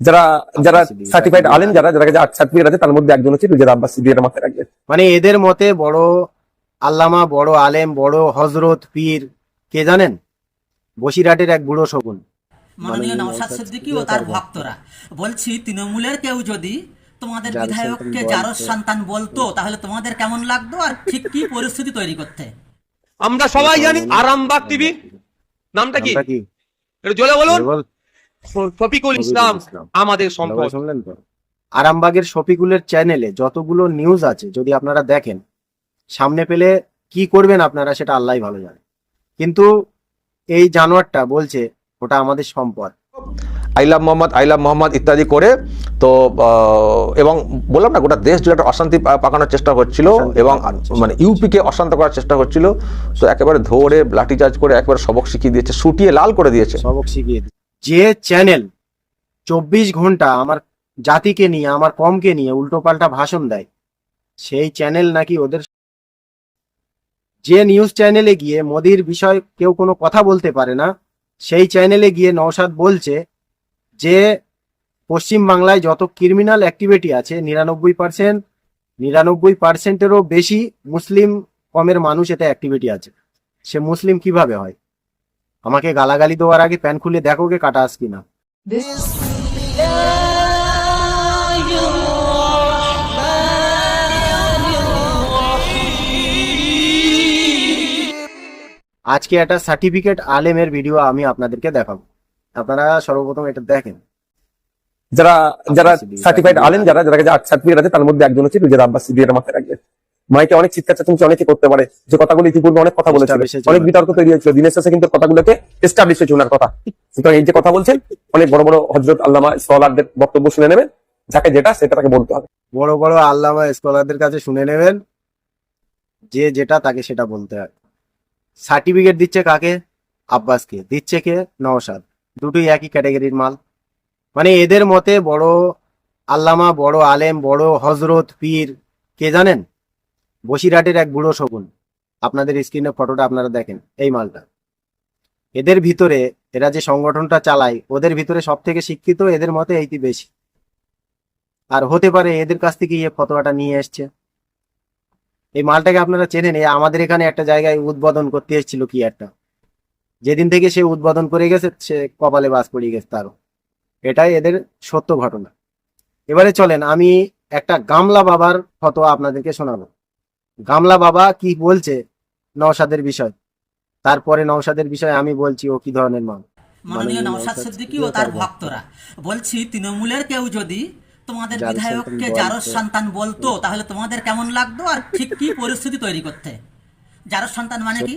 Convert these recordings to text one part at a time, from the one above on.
যারা যারা সার্টিফাইড আলেম যারা যারা কাছে সার্টিফিকেট আছে তার মধ্যে একজন হচ্ছে রুজের আব্বাস সিদ্দিকের মাথায় রাখবেন মানে এদের মতে বড় আল্লামা বড় আলেম বড় হজরত পীর কে জানেন? বসিরহাটের এক বুড়ো শকুন মাননীয় মাননীয় নওশাদ সিদ্দিকী ও তার তার ভক্তরা বলছি তৃণমূলের কেউ যদি তোমাদের বিধায়ককে বলতো। সন্তান বলতো তাহলে তোমাদের কেমন লাগতো আর ঠিক কি পরিস্থিতি তৈরি করতে? আমরা সবাই জানি আরামবাগ টিভি। নামটা কি? জোরে বলুন। বল। শফিকুল ইসলাম। আমাদের সম্পদ। শুনলেন তো? আরামবাগের শফিকুলের চ্যানেলে যতগুলো নিউজ আছে যদি আপনারা দেখেন সামনে পেলে কি করবেন আপনারা সেটা আল্লাহ ভালো জানে। কিন্তু এই জানোয়ারটা বলছে ওটা আমাদের সম্পদ। আইলাম মোহাম্মদ আইলাম মোহাম্মদ ইত্যাদি করে তো আহ, এবং বললাম না গোটা দেশ জুড়ে একটা অশান্তি পাকানোর চেষ্টা করছিল অশান্তি এবং মানে ইউপিকে অশান্ত করার চেষ্টা করছিল তো একেবারে ধরে লাঠিচার্জ করে একেবারে সবক শিখিয়ে দিয়েছে সুটিয়ে লাল করে দিয়েছে। সবক শিখিয়ে। যে চ্যানেল চব্বিশ ঘণ্টা আমার জাতিকে নিয়ে, আমার কমকে নিয়ে উল্টো পাল্টা ভাষণ দেয়, সেই চ্যানেল নাকি ওদের যে নিউজ চ্যানেলে গিয়ে মোদির বিষয় কেউ কোনো কথা বলতে পারে না, সেই চ্যানেলে গিয়ে নওশাদ বলছে যে পশ্চিম বাংলায় যত ক্রিমিনাল অ্যাক্টিভিটি আছে, নিরানব্বই পার্সেন্ট নিরানব্বই পার্সেন্টেরও বেশি মুসলিম কমের মানুষ এতে অ্যাক্টিভিটি আছে। সে মুসলিম কীভাবে হয়? আমাকে গালাগালি দেওয়ার আগে প্যান খুলে দেখো গে কাটা আস কিনা। আজকে একটা সার্টিফিকেট আলেমের ভিডিও আমি আপনাদেরকে দেখাবো। আপনারা সর্বপ্রথম এটা দেখেন। যারা যারা সার্টিফাইড আলেম যারা যারা সার্টিফিকেট আছে তার মধ্যে একজন হচ্ছে রুজের আব্বাস সিদ্দিকের মাথায় রাখবেন মাইকে অনেক চিৎকার চাচ্ছেন অনেকে করতে পারে। যে কথাগুলো ইতিপূর্বে অনেক কথা বলেছিল। হয়েছে অনেক বিতর্ক তৈরি হয়েছিল। দিনের শেষে কিন্তু কথাগুলোকে এস্টাবলিশ হয়েছে ওনার কথা। সুতরাং এই যে কথা বলছেন অনেক বড় বড় হজরত আল্লামা স্কলারদের বক্তব্য শুনে নেবেন। যাকে যেটা সেটা তাকে বলতে হবে। বড় বড় আল্লামা স্কলারদের কাছে শুনে নেবেন। যে যেটা তাকে সেটা বলতে হয়। সার্টিফিকেট দিচ্ছে কাকে? আব্বাসকে। দিচ্ছে কে? নওশাদ। দুটোই একই ক্যাটাগরির মাল। মানে এদের মতে বড় আল্লামা বড় আলেম বড় হজরত পীর কে জানেন? বসিরহাটের এক বুড়ো শকুন আপনাদের স্ক্রিনে ফটোটা আপনারা দেখেন, এই মালটা। এদের ভিতরে, এরা যে সংগঠনটা চালায়, ওদের ভিতরে সব থেকে শিক্ষিত এদের মতে এইটি বেশি। আর হতে পারে এদের কাছ থেকে এই ফতোয়াটা নিয়ে এসছে। এই মালটাকে আপনারা চেনেন, এই আমাদের এখানে একটা জায়গায় উদ্বোধন করতে এসেছিল কি একটা। যেদিন থেকে সে উদ্বোধন করে গেছে, সে কপালে বাস পড়ে গেছে তারও। এটাই এদের সত্য ঘটনা। এবারে চলেন, আমি একটা গামলা বাবার ফতোয়া আপনাদেরকে শোনাবো। গামলা বাবা কি বলছে নওশাদের বিষয়? তারপরে নওশাদের বিষয়ে আমি বলছি ও কি ধরনের মানুষ? মাননীয় নওশাদ সিদ্দিকী ও তার ভক্তরা। বলছি তৃণমূলের কেউ যদি তোমাদের বিধায়ককে যারো সন্তান বলতো তাহলে তোমাদের কেমন লাগতো? আর ঠিক কি পরিস্থিতি তৈরি করতে? যারো সন্তান মানে কি?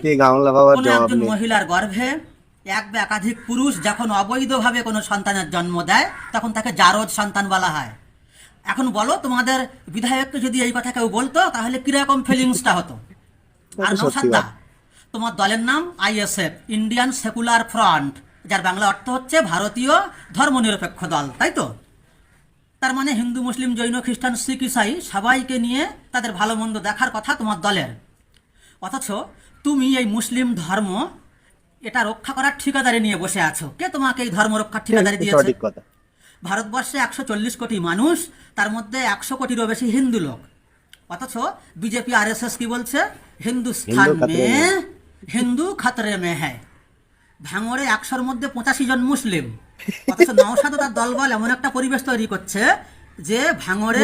কোনো একজন মহিলার গর্ভে এক বা একাধিক পুরুষ যখন অবৈধভাবে কোনো সন্তানের জন্ম দেয় তখন তাকে জারদ সন্তান বলা হয়। এখন বলো তোমাদের বিধায়ককে যদি এই কথা কেউ বলতো তাহলে কীরকম ফিলিংসটা হতো? আর নৌসাদা তোমার দলের নাম আইএসএফ ইন্ডিয়ান সেকুলার ফ্রন্ট যার বাংলা অর্থ হচ্ছে ভারতীয় ধর্মনিরপেক্ষ দল তাই তো? তার মানে হিন্দু মুসলিম জৈন খ্রিস্টান শিখ ইসাই সবাইকে নিয়ে তাদের ভালো মন্দ দেখার কথা তোমার দলের। অথচ তুমি এই মুসলিম ধর্ম এটা রক্ষা করার ঠিকাদারি নিয়ে বসে আছো। কে তোমাকে এই ধর্ম রক্ষার ঠিকাদারি দিয়েছে? সঠিক কথা। ভারতবর্ষে একশো চল্লিশ কোটি মানুষ তার মধ্যে একশো কোটিরও বেশি হিন্দু লোক। অথচ বিজেপি আর এস এস কি বলছে হিন্দুস্থান মে। হিন্দু খাতরে মে হ্যায়। ভাঙড়ে একশোর মধ্যে পঁচাশি জন মুসলিম। অথচ নওশাদ তার দলবল এমন একটা পরিবেশ তৈরি করছে যে ভাঙড়ে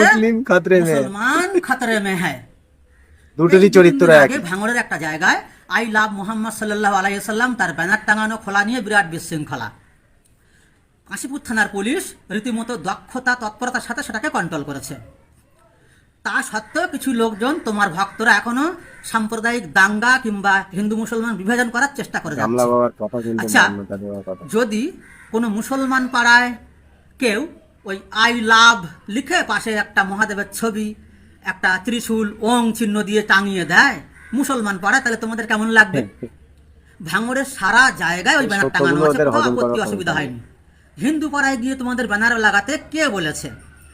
খাতরে মুসলমান খাতরে মে হ্যায়। দুটোরই চরিত্র ভাঙড়ের একটা জায়গায় আই লাভ মোহাম্মদ সাল্লাহ আলাইসাল্লাম তার ব্যানার টাঙানো খোলা নিয়ে বিরাট বিশৃঙ্খলা। কাশীপুর থানার পুলিশ রীতিমতো দক্ষতা তৎপরতার সাথে সেটাকে কন্ট্রোল করেছে। তা সত্ত্বেও কিছু লোকজন তোমার ভক্তরা এখনও সাম্প্রদায়িক দাঙ্গা কিংবা হিন্দু মুসলমান বিভাজন করার চেষ্টা করে যাচ্ছে। আচ্ছা। যদি কোনো মুসলমান পাড়ায় কেউ ওই আই লাভ লিখে পাশে একটা মহাদেবের ছবি একটা ত্রিশূল ওং চিহ্ন দিয়ে টাঙিয়ে দেয় মুসলমান পাড়ায় তাহলে তোমাদের কেমন লাগবে? ভাঙড়ের সারা জায়গায় ওই ব্যানার টাঙানো আছে কোনো আপত্তি অসুবিধা হয়নি। হিন্দু পাড়ায় গিয়ে তোমাদের ব্যানার লাগাতে কে বলেছে?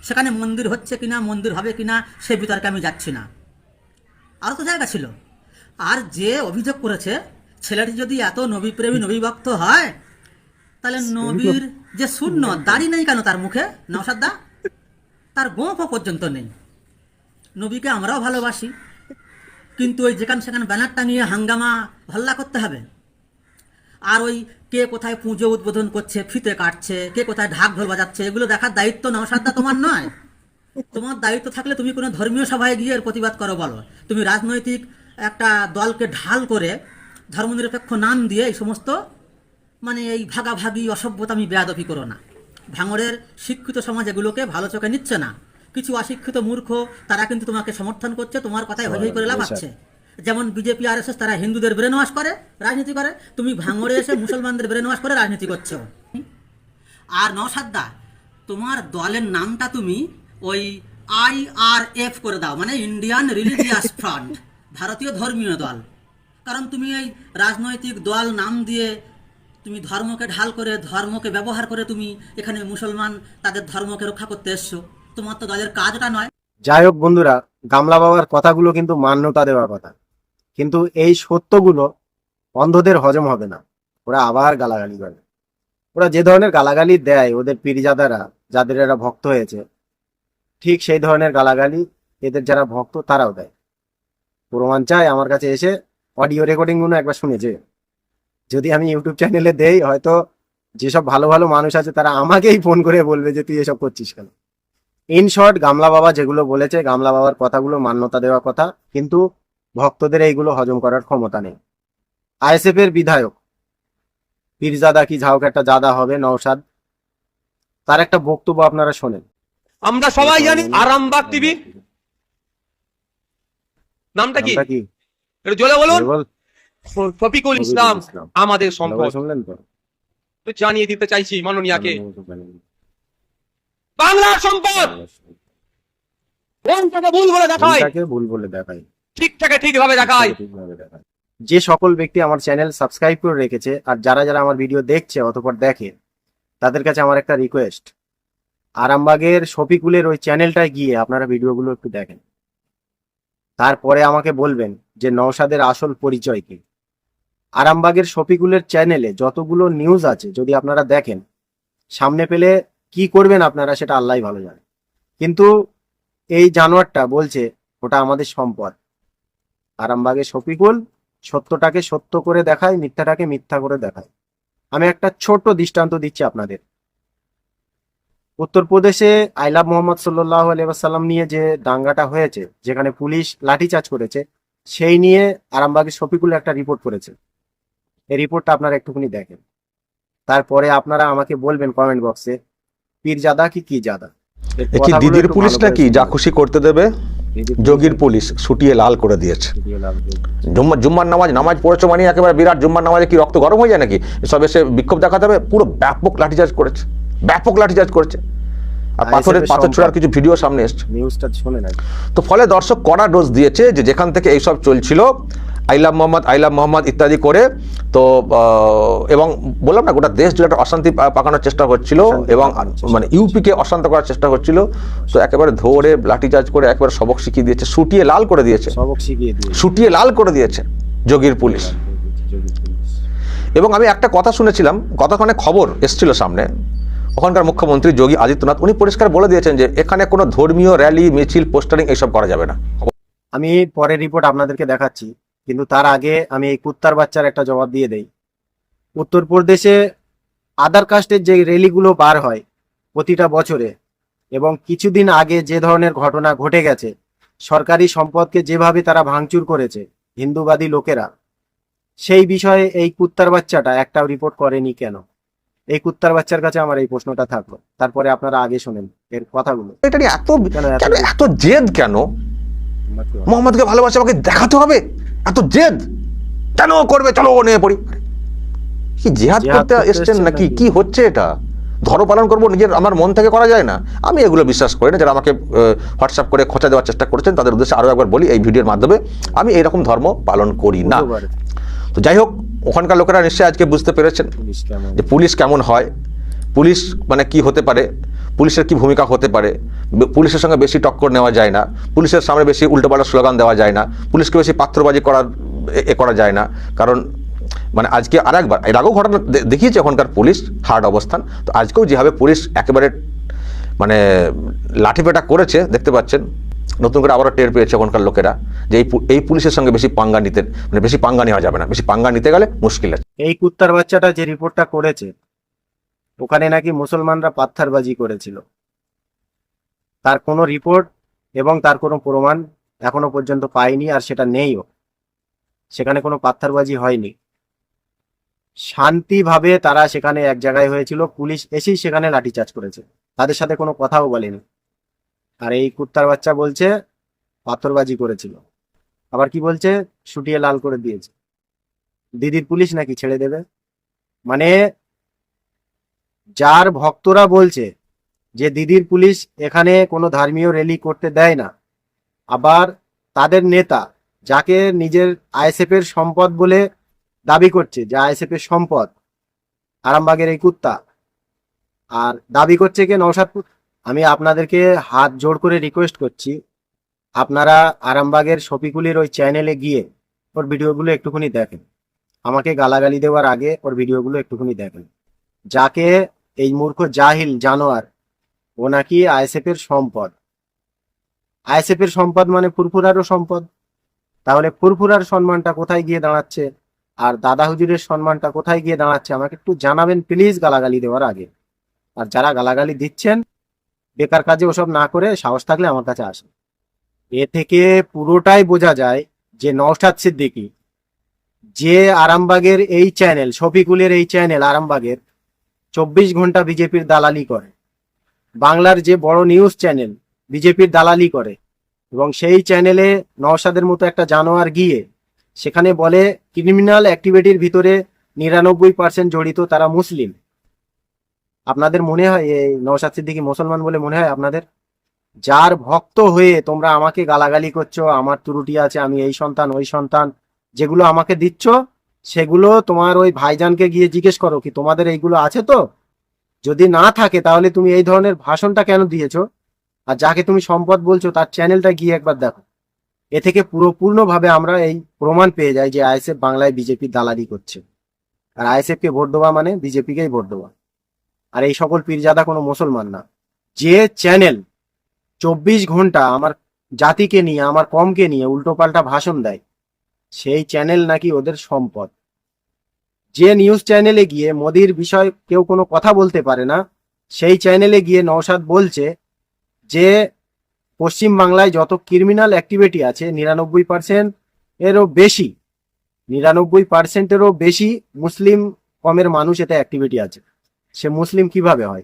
সেখানে মন্দির হচ্ছে কিনা মন্দির হবে কিনা সে বিতর্কে আমি যাচ্ছি না। আরও তো জায়গা ছিল। আর যে অভিযোগ করেছে ছেলেটি যদি এত নবীপ্রেমী নবীভক্ত হয় তাহলে নবীর যে শূন্য দাড়ি নেই কেন তার মুখে? নওসাদ্দা তার গোঁফও পর্যন্ত নেই। নবীকে আমরাও ভালোবাসি কিন্তু ওই যেখানে সেখানে ব্যানার টাঙিয়ে হাঙ্গামা হল্লা করতে হবে। আর ওই কে কোথায় পুজো উদ্বোধন করছে, ফিতে কাটছে, কে কোথায় ঢাক ঢোল বাজাচ্ছে, এগুলো দেখার দায়িত্ব নওসাদ্দা তোমার নয়। তোমার দায়িত্ব থাকলে তুমি কোনো ধর্মীয় সভায় গিয়ে এর প্রতিবাদ করো বলো। তুমি রাজনৈতিক একটা দলকে ঢাল করে ধর্মনিরপেক্ষ নাম দিয়ে এই সমস্ত মানে এই ভাগাভাগি অসভ্যতামি বেয়াদবি করো না। ভাঙড়ের শিক্ষিত সমাজ এগুলোকে ভালো চোখে নিচ্ছে না। কিছু অশিক্ষিত মূর্খ, তারা কিন্তু তোমাকে সমর্থন করছে, তোমার কথায় হই হই করে লাভাচ্ছে যেমন বিজেপি আর তারা হিন্দুদের ব্রেন ওয়াশ করে, রাজনীতি করে। তুমি ভাঙড়ে এসে মুসলমানদের ব্রেন ওয়াশ করে রাজনীতি করছ। আর নসাদ্দা তোমার দলের নামটা তুমি ওই আইআরএফ করে দাও মানে ইন্ডিয়ান রিলিজিয়াস ফ্রন্ট ভারতীয় ধর্মীয় দল। কারণ তুমি এই রাজনৈতিক দল নাম দিয়ে তুমি ধর্মকে ঢাল করে, ধর্মকে ব্যবহার করে তুমি এখানে মুসলমান তাদের ধর্মকে রক্ষা করতে এসছো। তোমার তো দলের কাজটা নয়। যাই হোক বন্ধুরা গামলা বাবার কথাগুলো কিন্তু মান্যতা দেওয়ার কথা। কিন্তু এই সত্যগুলো অন্ধদের হজম হবে না। ওরা আবার গালাগালি করে। ওরা যে ধরনের গালাগালি দেয় ওদের পীরজাদারা, যাদের এরা ভক্ত হয়েছে, ঠিক সেই ধরনের গালাগালি এদের যারা ভক্ত তারাও দেয়। প্রমাণ চায় আমার কাছে এসে অডিও রেকর্ডিংগুলো একবার শুনেছে। যদি আমি ইউটিউব চ্যানেলে দেই, হয়তো যেসব ভালো ভালো মানুষ আছে তারা আমাকেই ফোন করে বলবে যে, তুই এসব করছিস কেন? ইন শর্ট গামলা বাবা যেগুলো বলেছে গামলা বাবার কথাগুলো মান্যতা দেওয়া কথা কিন্তু ভক্তদের এইগুলো হজম করার ক্ষমতা নেই। আইএসএফ এর বিধায়ক পীরজাদা কি ঝাউক একটা জাদা হবে নওশাদ তার একটা বক্তব্য আপনারা শোনেন। আমরা সবাই জানি আরামবাগ টিভি। নামটা কি? একটু জোরে বলুন। বল, শফিকুল ইসলাম। আমাদের করে শুনলেন তো? একটু জানিয়ে দিতে চাইছি মাননীয়াকে। বাংলার সম্পদ! কোনটাকে ভুল বলে দেখায়। ভুল বলে দেখায়। ঠিকটাকে ঠিকভাবে দেখায়। যে সকল ব্যক্তি আমার চ্যানেল সাবস্ক্রাইব করে রেখেছে আর যারা যারা আমার ভিডিও দেখছে অতপর দেখে তাদের কাছে আমার একটা রিকোয়েস্ট আরামবাগের শফিকুলের ওই চ্যানেলটায় গিয়ে আপনারা ভিডিওগুলো একটু দেখেন। তারপরে আমাকে বলবেন যে নওশাদের আসল পরিচয় কি। আরামবাগের শফিকুলের চ্যানেলে যতগুলো নিউজ আছে যদি আপনারা দেখেন সামনে পেলে কি করবেন আপনারা সেটা আল্লাহ ভালো জানে। কিন্তু এই জানোয়ারটা বলছে, ওটা আমাদের সম্পদ। আরামবাগের শফিকুল সত্যটাকে সত্য করে দেখায়, মিথ্যাটাকে মিথ্যা করে দেখায়। আমি একটা ছোট্ট দৃষ্টান্ত দিচ্ছি আপনাদের। উত্তরপ্রদেশে আইলাভ মোহাম্মদ সাল্লাহ আলিয়াসাল্লাম নিয়ে যে দাঙ্গাটা হয়েছে, যেখানে পুলিশ লাঠিচার্জ করেছে, সেই নিয়ে আরামবাগের শফিকুল একটা রিপোর্ট করেছে। এই রিপোর্টটা আপনারা একটুখানি দেখেন। তারপরে আপনারা আমাকে বলবেন কমেন্ট বক্সে পীর জাদা কি কি জাদা কি দিদির একটু পুলিশ নাকি? যা খুশি করতে দেবে যোগীর পুলিশ ছুটিয়ে লাল করে দিয়েছে। জুম্মা জুম্মার নামাজ নামাজ পড়েছো মানে একেবারে বিরাট জুম্মার নামাজে কি রক্ত গরম হয়ে যায় নাকি? সব এসে বিক্ষোভ দেখাতে হবে পুরো ব্যাপক লাঠিচার্জ করেছে। ব্যাপক লাঠিচার্জ করেছে। আর পাথরের পাথর ছোড়ার কিছু ভিডিও সামনে এসছে। নিউজটা শোনে না তো ফলে দর্শক কড়া ডোজ দিয়েছে যে যেখান থেকে এইসব চলছিল আইলাম মোহাম্মদ আইলাম মোহাম্মদ ইত্যাদি করে। তো এবং বললাম না গোটা দেশ জুড়ে একটা অশান্তি পাকানোর চেষ্টা করছিল এবং মানে ইউপিকে অশান্ত করার চেষ্টা করছিল তো একেবারে ধরে লাঠিচার্জ করে একেবারে সবক শিখিয়ে দিয়েছে সুটিয়ে লাল করে দিয়েছে। সুটিয়ে লাল করে দিয়েছে যোগীর পুলিশ। এবং আমি একটা কথা শুনেছিলাম কতক্ষণে খবর এসছিল সামনে। ওখানকার মুখ্যমন্ত্রী যোগী আদিত্যনাথ উনি পরিষ্কার বলে দিয়েছেন যে এখানে কোনো ধর্মীয় র্যালি মিছিল পোস্টারিং এইসব করা যাবে না। আমি পরের রিপোর্ট আপনাদেরকে দেখাচ্ছি। কিন্তু তার আগে আমি এই কুত্তার বাচ্চার একটা জবাব দিয়ে দেই। উত্তরপ্রদেশে আধার কাস্টের যে র্যালিগুলো বার হয় প্রতিটা বছরে এবং কিছুদিন আগে যে ধরনের ঘটনা ঘটে গেছে সরকারি সম্পদকে যেভাবে তারা ভাঙচুর করেছে হিন্দুবাদী লোকেরা সেই বিষয়ে এই কুত্তার বাচ্চাটা একটাও রিপোর্ট করেনি কেন? এই কুত্তার বাচ্চার কাছে আমার এই প্রশ্নটা থাকল। তারপরে আপনারা আগে শোনেন এর কথাগুলো। এটা এত এত জেদ কেন? মোহাম্মদকে ভালোবাসে। আমাকে দেখাতে হবে? এত জেদ? কেন করবে? চলো ও নিয়ে পড়ি। কি জেহাদ করতে এসছেন নাকি? নাকি? কি হচ্ছে এটা? ধর্ম পালন করব নিজের আমার মন থেকে করা যায় না? আমি এগুলো বিশ্বাস করি না। যারা আমাকে হোয়াটসঅ্যাপ করে খোঁচা দেওয়ার চেষ্টা করেছেন তাদের উদ্দেশ্যে আরও একবার বলি এই ভিডিওর মাধ্যমে আমি এইরকম ধর্ম পালন করি না। তো যাই হোক ওখানকার লোকেরা নিশ্চয়ই আজকে বুঝতে পেরেছেন যে পুলিশ কেমন হয়। পুলিশ মানে কি হতে পারে? পুলিশের কি ভূমিকা হতে পারে? পুলিশের সঙ্গে বেশি টক্কর নেওয়া যায় না। পুলিশের সামনে বেশি উল্টোপাল্টা স্লোগান দেওয়া যায় না। পুলিশকে বেশি পাত্রবাজি করার, এ- করা যায় না। কারণ মানে আজকে আর একবার এর আগেও ঘটনা দেখিয়েছে ওখানকার পুলিশ, হার্ড অবস্থান। তো আজকেও যেভাবে পুলিশ একেবারে মানে লাঠিপেটা করেছে, দেখতে পাচ্ছেন, নতুন করে আবারও টের পেয়েছে ওখানকার লোকেরা যে এই পুলিশের সঙ্গে বেশি পাঙ্গা নিতে মানে বেশি পাঙ্গা নেওয়া যাবে না। বেশি পাঙ্গা নিতে গেলে মুশকিল আছে। এই কুত্তার বাচ্চাটা যে রিপোর্টটা করেছে ওখানে নাকি মুসলমানরা পাত্থারবাজি করেছিল। তার কোনো রিপোর্ট এবং তার কোনো প্রমাণ এখনও পর্যন্ত পায়নি আর সেটা নেইও। সেখানে কোনো পাত্থারবাজি হয়নি। শান্তিভাবে তারা সেখানে এক জায়গায় হয়েছিল, পুলিশ এসেই সেখানে লাঠিচার্জ করেছে। তাদের সাথে কোনো কথাও বলেনি। আর এই কুত্তার বাচ্চা বলছে, পাথরবাজি করেছিল। আবার কি বলছে? শুটিয়ে লাল করে দিয়েছে। দিদির পুলিশ নাকি ছেড়ে দেবে? মানে যার ভক্তরা বলছে যে দিদির পুলিশ এখানে কোনো ধর্মীয় র্যালি করতে দেয় না। আবার তাদের নেতা যাকে নিজের আইএসএফ এর সম্পদ বলে দাবি করছে, যে আইএসএফ এর সম্পদ আরামবাগের এই কুত্তা। আর দাবি করছে কে নৌসাদপুর আমি আপনাদেরকে হাত জোড় করে রিকোয়েস্ট করছি, আপনারা আরামবাগের শফিকুলির ওই চ্যানেলে গিয়ে ওর ভিডিওগুলো একটুখানি দেখেন। আমাকে গালাগালি দেওয়ার আগে ওর ভিডিওগুলো একটুখানি দেখেন। যাকে এই মূর্খ জাহিল জানোয়ার, ও নাকি আইএসএফ এর সম্পদ। আইএসএফ এর সম্পদ মানে ফুরফুরারও সম্পদ। তাহলে ফুরফুরার সম্মানটা কোথায় গিয়ে দাঁড়াচ্ছে? আর দাদা হুজুরের সম্মানটা কোথায় গিয়ে দাঁড়াচ্ছে? আমাকে একটু জানাবেন প্লিজ গালাগালি দেওয়ার আগে। আর যারা গালাগালি দিচ্ছেন, বেকার কাজে ওসব না করে সাহস থাকলে আমার কাছে আসে এ থেকে পুরোটাই বোঝা যায় যে নওশাদ সিদ্দিকী, যে আরামবাগের এই চ্যানেল শফিকুলের এই চ্যানেল আরামবাগের চব্বিশ ঘণ্টা বিজেপির দালালি করে। বাংলার যে বড় নিউজ চ্যানেল, বিজেপির দালালি করে। এবং সেই চ্যানেলে নওশাদের মতো একটা জানোয়ার গিয়ে সেখানে বলে, ক্রিমিনাল অ্যাক্টিভিটির ভিতরে নিরানব্বই পার্সেন্ট জড়িত তারা মুসলিম। আপনাদের মনে হয়, এই নওশাদ সিদ্দিকী মুসলমান বলে মনে হয় আপনাদের? যার ভক্ত হয়ে তোমরা আমাকে গালাগালি করছ, আমার ত্রুটি আছে, আমি এই সন্তান, ওই সন্তান, যেগুলো আমাকে দিচ্ছ সেগুলো তোমার ওই ভাইজানকে গিয়ে জিজ্ঞেস করো কি তোমাদের এইগুলো আছে তো? যদি না থাকে তাহলে তুমি এই ধরনের ভাষণটা কেন দিয়েছ? আর যাকে তুমি সম্পদ বলছো তার চ্যানেলটা গিয়ে একবার দেখো। এ থেকে পুরোপূর্ণভাবে আমরা এই প্রমাণ পেয়ে যাই যে আইএসএফ বাংলায় বিজেপি দালালি করছে। আর আইএসএফ কে ভোট দেওয়া মানে বিজেপিকেই ভোট দেওয়া। আর এই সকল পীরজাদা কোনো মুসলমান না। যে চ্যানেল চব্বিশ ঘণ্টা আমার জাতিকে নিয়ে, আমার কমকে নিয়ে উল্টোপাল্টা ভাষণ দেয় সেই চ্যানেল নাকি ওদের সম্পদ। যে নিউজ চ্যানেলে গিয়ে মোদির বিষয় কেউ কোনো কথা বলতে পারে না, সেই চ্যানেলে গিয়ে নৌসাদ বলছে যে, পশ্চিম বাংলায় যত ক্রিমিনাল অ্যাক্টিভিটি আছে, নিরানব্বই পার্সেন্ট এরও বেশি, নিরানব্বই পার্সেন্টেরও বেশি মুসলিম কমের মানুষ এতে অ্যাক্টিভিটি আছে। সে মুসলিম কীভাবে হয়?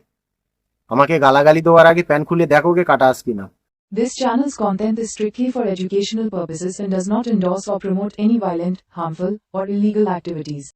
আমাকে গালাগালি দেওয়ার আগে প্যান খুলে দেখো কে কাটা আস কিনা। This channel's content is strictly for educational purposes and does not endorse or promote any violent, harmful, or illegal activities.